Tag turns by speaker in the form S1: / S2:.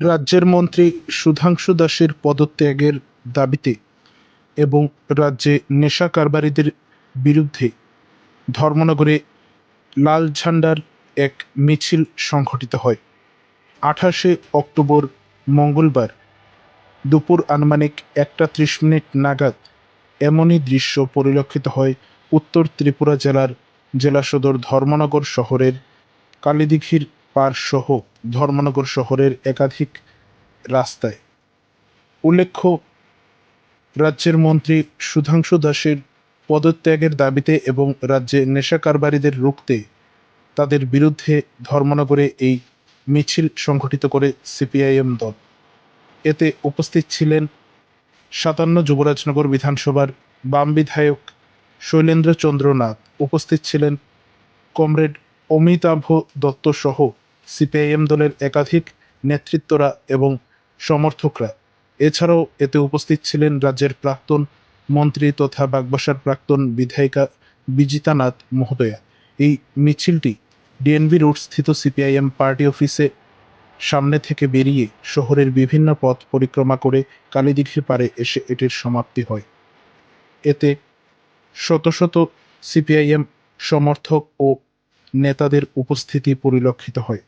S1: রাজ্যের মন্ত্রী সুধাংশু দাসের পদত্যাগের দাবিতে এবং রাজ্যে নেশা কারবারিদের বিরুদ্ধে ধর্মনগরে লাল ঝান্ডার এক মিছিল সংঘটিত হয়। আঠাশে অক্টোবর মঙ্গলবার দুপুর আনুমানিক একটা ত্রিশ মিনিট নাগাদ এমনই দৃশ্য পরিলক্ষিত হয় উত্তর ত্রিপুরা জেলার জেলা সদর ধর্মনগর শহরের কালীদিঘির পার সহ ধর্মনগর শহরের একাধিক রাস্তায়। উল্লেখ্য, রাজ্যের মন্ত্রী সুধাংশু দাসের পদত্যাগের দাবিতে এবং রাজ্যে নেশা কারবারিদের রুখতে তাদের বিরুদ্ধে ধর্মনগরে এই মিছিল সংগঠিত করে সিপিআইএম দল। এতে উপস্থিত ছিলেন সাতান্ন যুবরাজনগর বিধানসভার বাম বিধায়ক শৈলেন্দ্র চন্দ্রনাথ। উপস্থিত ছিলেন কমরেড অমিতাভ দত্ত সহ সিপিআইএম দলের একাধিক নেতৃত্বরা এবং সমর্থকরা। এছাড়াও এতে উপস্থিত ছিলেন রাজ্যের প্রাক্তন মন্ত্রী তথা বাগবাসার প্রাক্তন বিধায়িকা বিজিতা নাথ মহোদয়া। এই মিছিলটি ডিএনবি রোড স্থিত সিপিআইএম পার্টি অফিসে সামনে থেকে বেরিয়ে শহরের বিভিন্ন পথ পরিক্রমা করে কালীদিঘির পারে এসে এটির সমাপ্তি হয়। এতে শত শত সিপিআইএম সমর্থক ও নেতাদের উপস্থিতি পরিলক্ষিত হয়।